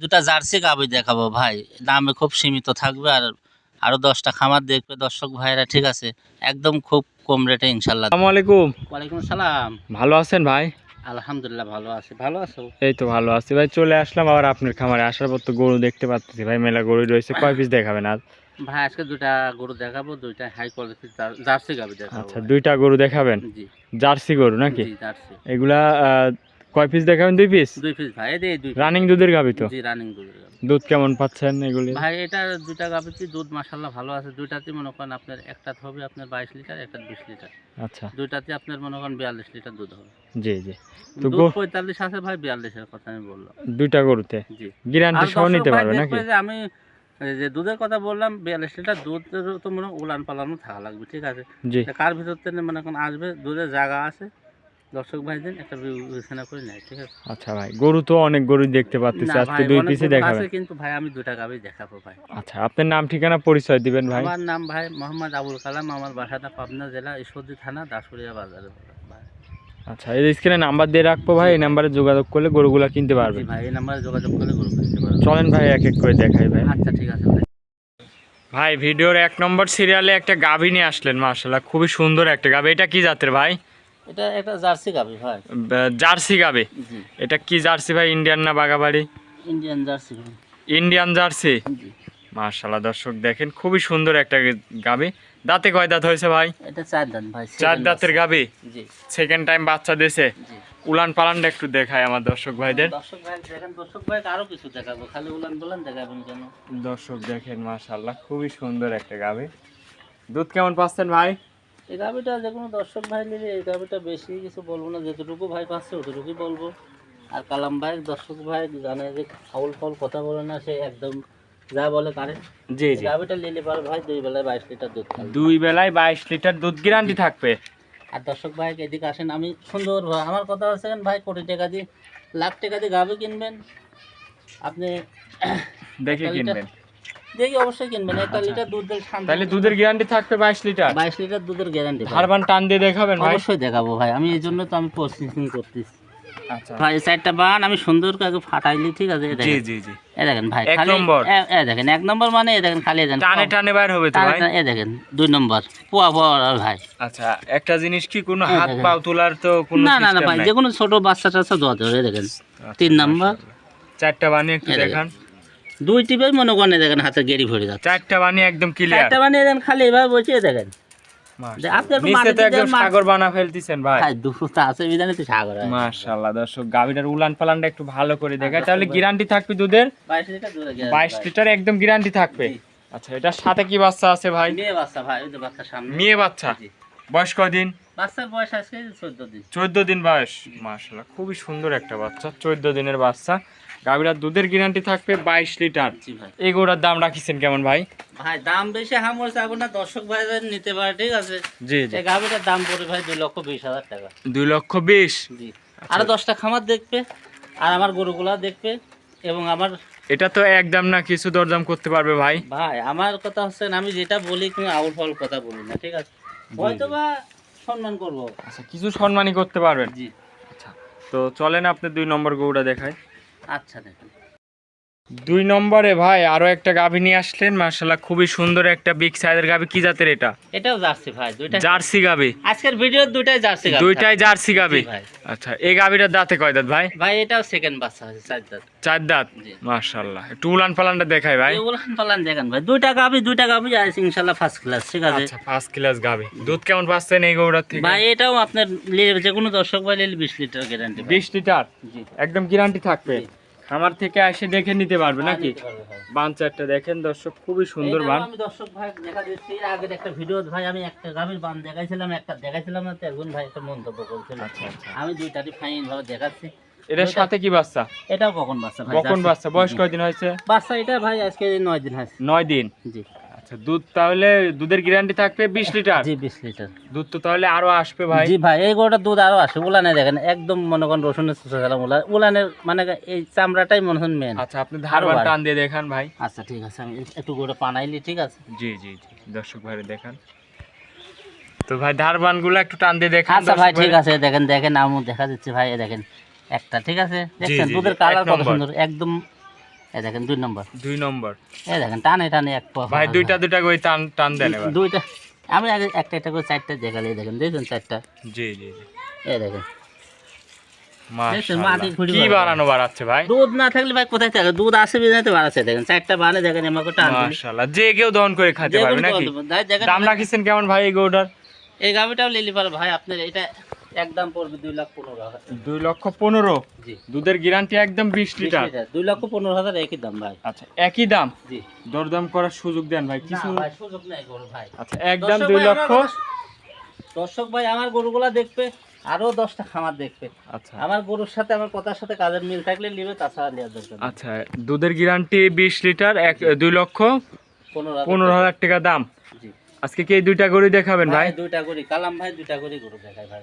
দুটা জার্সি গাবি দেখাবো ভাই। দামে খুব সীমিত থাকবে আর আরও দশটা খামার দেখবে দর্শক ভাইরা ঠিক আছে? একদম খুব কম রেটে ইনশাল্লাহ আসসালামু আলাইকুম। ওয়ালাইকুম সালাম। ভালো আছেন ভাই? আলহামদুলিল্লাহ ভালো আছি। ভালো আছো? এই তো ভালো আছি ভাই। চলে আসলাম আবার আপনার খামারে। আসার পর তো গরু দেখতে পাচ্ছি ভাই মেলা গরু রয়েছে। কয় পিস দেখাবেন আজ? ভাই আজকে দুটা গরু দেখাবো দুইটা হাই জার্সি গাবি দেখাবো আচ্ছা দুইটা গরু দেখাবেন? জি। জার্সি গরু নাকি? জি জার্সি। এগুলা আহ, কয় পিস দেখাবেন? দুই পিস দুই পিস ভাই এই দুই রানিং দুধের গাবি তো? জি রানিং দুধের গাভী। দুধ কেমন পাচ্ছেন এগুলি? ভাই এটা দুইটা গাভিতে দুধ মাসাল্লাহ ভালো আছে। দুইটাতে মনে করেন আপনার হবে আপনার বাইশ লিটার একটা বিশ লিটার। আচ্ছা। দুইটাতে আপনার মনে করেন বিয়াল্লিশ লিটার দুধ হবে। জি জি। তো দুধ গো- পঁয়তাল্লিশ আছে ভাই বিয়াল্লিশের কথা আমি বললাম। দুইটা গরুতে? জি। গ্যারান্টি সহ নিতে পারবে নাকি? যে আমি যে দুধের কথা বললাম বিয়াল্লিশ লিটার দুধ তো মনে হয় উলান পালানো থাকা লাগবে ঠিক আছে? জি। কার ভিতর থেকে মনে করেন আসবে? দুধের জায়গা আছে? দর্শক ভাই দিন একটা বিবেচনা করে নেয় ঠিক আছে? আচ্ছা ভাই গরু তো অনেক গরু দেখতে পাচ্ছি আজকে দুই দেখাবেন। আছে, কিন্তু ভাই আমি দুটা গাভি দেখাবো ভাই। আচ্ছা আপনার নাম ঠিকানা পরিচয় দিবেন ভাই। আমার নাম ভাই মোহাম্মদ আবুল কালাম আমার বাসাটা পাবনা জেলা ঈশ্বরদী থানা দাসুরিয়া বাজারে। আচ্ছা এই স্ক্রিনে নাম্বার দিয়ে রাখব ভাই এই নাম্বারে যোগাযোগ করলে গরুগুলা কিনতে জি পারবেন। ভাই এই নাম্বারে যোগাযোগ করে গরু কিনতে পারবে চলেন ভাই এক এক করে দেখাই ভাই। আচ্ছা ঠিক আছে ভাই। ভাই ভিডিওর এক নম্বর সিরিয়ালে একটা গাভী নিয়ে আসলেন মার্শাল্লাহ খুবই সুন্দর একটা গাভী। এটা কি জাতের ভাই? এটা একটা জার্সি গাভি ভাই। জার্সি জি। এটা কি জার্সি ভাই ইন্ডিয়ান না বাগাবাড়ি ইন্ডিয়ান জার্সি ইন্ডিয়ান জার্সি? মার্শাল্লাহ দর্শক দেখেন খুবই সুন্দর একটা গাভী দাঁতে কয় দাঁত হয়েছে ভাই? এটা চার দান ভাই চার দাঁতের জি। সেকেন্ড টাইম বাচ্চা দিয়েছে? উলান পালানটা একটু দেখায় আমার দর্শক ভাইদের। দর্শক ভাই দেখেন দর্শক ভাই আরও কিছু দেখাবো খালি উলান বলান দেখাবেন কেন? দর্শক দেখেন মার্শাল্লাহ খুবই সুন্দর একটা গাভী দুধ কেমন পাচ্ছেন ভাই? এই গাভিটা যে কোনো দর্শক ভাই নিলে এই গাভিটা বেশি কিছু বলব না যতটুকু ভাই পাচ্ছে অতটুকুই বলব। আর কালাম ভাই দর্শক ভাই জানে যে ফাউল ফাউল কথা বলে না সে একদম যা বলে কারে জি এই গাভিটা নিলে পারে ভাই দুই বেলায় বাইশ লিটার দুধ দুই বেলায় বাইশ লিটার দুধ গ্যারান্টি থাকবে। আর দর্শক ভাই এদিকে আসেন আমি সুন্দর ভাই আমার কথা হচ্ছে ভাই কোটি টাকা দিয়ে লাখ টাকা দিয়ে গাভি কিনবেন। আপনি দেখে কিনবেন। দেখি অবশ্যই কিনবেন। একটা লিটার দুধ দিলে তাহলে দুধের গ্যারান্টি থাকবে বাইশ লিটার? বাইশ লিটার দুধের গ্যারান্টি হারবান টান দিয়ে দেখাবেন ভাই। অবশ্যই দেখাবো ভাই। আমি এই জন্য তো আমি প্রসেসিং করতেছি। আচ্ছা। ভাই চারটা বান আমি সুন্দর করে ফাটাইলি ঠিক আছে? জি দেখেন। জি জি। এ দেখেন ভাই এক খালি নম্বর। এ- এ দেখেন এক নম্বর মানে এ দেখেন খালি দেখেন। টানে টানে বাইর হবে তো ভাই? এ দেখেন দুই নম্বর। পোয়া পোয়া ভাই। আচ্ছা একটা জিনিস কি কোনো হাত পাও তোলার তো কোনো না না না ভাই যে কোনো ছোট বাচ্চা টাচ্চা দোয়া দেখেন। আচ্ছা, তিন নম্বর চারটা বানিয়ে একটু দেখেন। দুই টিপে মনে করেন দেখেন হাতে গেড়ি ভরে যাচ্ছে। চারটা বানিয়ে একদম ক্লিয়ার চারটা বানিয়ে দেন খালি এভাবে বসে দেখেন। যে আপনি একটু নিচে তো মাটিতে একদম দেন, মা- সাগর বানা ফেলতেছেন ভাই। ভাই আছে বিধানে তো সাগর মাশাআল্লাহ দর্শক গাবিটার উলান পালানটা একটু ভালো করে দেখায়। তাহলে গ্যারান্টি থাকবে দুধের? বাইশ লিটার দুধের গ্যারান্টি লিটার একদম গ্যারান্টি থাকবে। আচ্ছা এটার সাথে কি বাচ্চা আছে ভাই? মেয়ে বাচ্চা ভাই ওই যে বাচ্চার সামনে। মেয়ে বাচ্চা? বয়স কদিন বাচ্চার বয়স আজকে চোদ্দ দিন। বয়স। খুবই সুন্দর একটা বাচ্চা চোদ্দ দিনের বাচ্চা। গাভীরার দুধের গ্যারান্টি থাকবে বাইশ লিটার। এই গরুটার দাম রাখিছেন কেমন ভাই? ভাই দাম বেশি হামর চাবো না দর্শক ভাই নিতে পারে ঠিক আছে? জি জি। গাভিটার দাম পড়ে ভাই দুই লক্ষ বিশ হাজার টাকা। দুই লক্ষ বিশ? জি। আচ্ছা। আরও দশটা খামার দেখবে আর আমার গরুগুলা দেখবে এবং আমার এটা তো একদম না কিছু দরদাম করতে পারবে ভাই। ভাই আমার কথা হচ্ছে আমি যেটা বলি কোনো আউল ফাউল কথা বলি না ঠিক আছে? হয়তো বা সম্মান করব। আচ্ছা কিছু সম্মানই করতে পারবেন? জি। আচ্ছা তো চলেন আপনি দুই নম্বর গরুটা দেখায় আচ্ছা দেখেন। দুই নম্বরে ভাই আরও একটা গাভী নিয়ে আসলেন মার্শাল্লাহ খুবই সুন্দর একটা বিগ সাইজের গাভী। কি জাতের এটা? এটাও জার্সি ভাই দুইটা জার্সি গাভী। আজকের ভিডিও দুইটাই জার্সি গাভি দুইটাই জার্সি গাভী। ভাই। আচ্ছা এই গাভীটার দাঁতে কয় দাঁত ভাই? ভাই এটাও সেকেন্ড বাচ্চা আছে চার দাঁত। চার দাঁত? জি। মার্শাল্লাহ একটু উলান পালানটা দেখায় ভাই। উলান পালান দেখেন ভাই। দুইটা গাভী দুইটা গাভি আছে ইনশাল্লাহ ফার্স্ট ক্লাস ঠিক আছে? আচ্ছা ফার্স্ট ক্লাস গাভী। দুধ কেমন পাচ্ছেন এই গরুটার থেকে? ভাই এটাও আপনার যে কোনো দর্শক ভাই নিলে বিশ লিটার গ্যারান্টি বিশ লিটার? জি। একদম গ্যারান্টি থাকবে। খামার থেকে এসে দেখে নিতে পারবে নাকি? নিতে বান চারটা দেখেন দর্শক খুবই সুন্দর বান। আমি দর্শক ভাই দেখা দিচ্ছি আগের একটা ভিডিও ভাই আমি একটা গাভীর বান দেখাইছিলাম একটা দেখাইছিলাম না একজন ভাই একটা মন্তব্য করেছিল। আচ্ছা আচ্ছা। আমি দুইটারই ফাইন ভাবে দেখাচ্ছি। এটার সাথে কি বাচ্চা? এটাও কখন বাচ্চা ভাই? কখন বাচ্চা? বয়স। কয়দিন হয়েছে? বাচ্চা এটা ভাই আজকে নয় দিন হয়েছে। নয় দিন। জি। আচ্ছা দুধ তাহলে দুধের গ্যারান্টি থাকবে বিশ লিটার? জি বিশ লিটার। দুধ তো তাহলে আরও আসবে ভাই। জি ভাই এই গরুটার দুধ আরও আসে। উলানে দেখেন একদম মনে করেন রসুনের চুষা খেলাম উলান উলানের মানে এই চামড়াটাই মনে হয় মেন আচ্ছা আপনি ধারবান টান দিয়ে দেখান ভাই। আচ্ছা ঠিক আছে আমি একটু গরুটা পানাইলি ঠিক আছে? জি জি জি দর্শক ভাই দেখান। তো ভাই ধারবানগুলো একটু টান দিয়ে দেখান আচ্ছা ভাই ঠিক আছে দেখেন দেখেন আমু দেখা দিচ্ছে ভাই দেখেন একটা ঠিক আছে? দেখছেন জি, দুধের কালার কত সুন্দর একদম এই দেখেন দুই নম্বর। দুই নম্বর। এই দেখেন টানে টানে এক পা। ভাই দুইটা দুইটা করে টান টান দেন এবার। দুইটা। আমি আগে একটা একটা করে চারটা দেখালে দেখেন দেখুন চারটা? জি জি জি। এই দেখেন। কি বানানো। বাড়াচ্ছে ভাই? দুধ না থাকলে ভাই কোথায় থাকে? দুধ আসে বিজাতে বাড়াচ্ছে দেখেন। চারটা বানে দেখেন আমাকে টান মাশাআল্লাহ। যে কেউ দহন করে খেতে পারবে নাকি? দাম রাখিছেন কেমন ভাই এই গরুটার? এই লিলি পারে। ভাই আপনার এটা একদম পড়বে দুই লাখ পনেরো হাজার। দুই লক্ষ পনেরো? জি। দুধের গ্যারান্টি একদম বিশ লিটার। দুই লক্ষ পনেরো হাজার একই দাম ভাই। আচ্ছা একই দাম? জি। দরদাম করার সুযোগ দেন ভাই কিছু সুযোগ? নেই গরু ভাই। আচ্ছা একদম দুই লক্ষ? দর্শক ভাই আমার গরুগুলা দেখবে আরও দশটা খামার দেখবে। আচ্ছা। আমার গরুর সাথে আমার কথার সাথে কাজের মিল থাকলে নিবে তাছাড়া নেওয়ার দরকার আচ্ছা দুধের গ্যারান্টি বিশ লিটার এক দুই লক্ষ পনেরো হাজার টাকা। দাম। জি। আজকে কি দুইটা গরু দেখাবেন ভাই দুইটা করি কালাম ভাই দুইটা করি গরু দেখাই ভাই।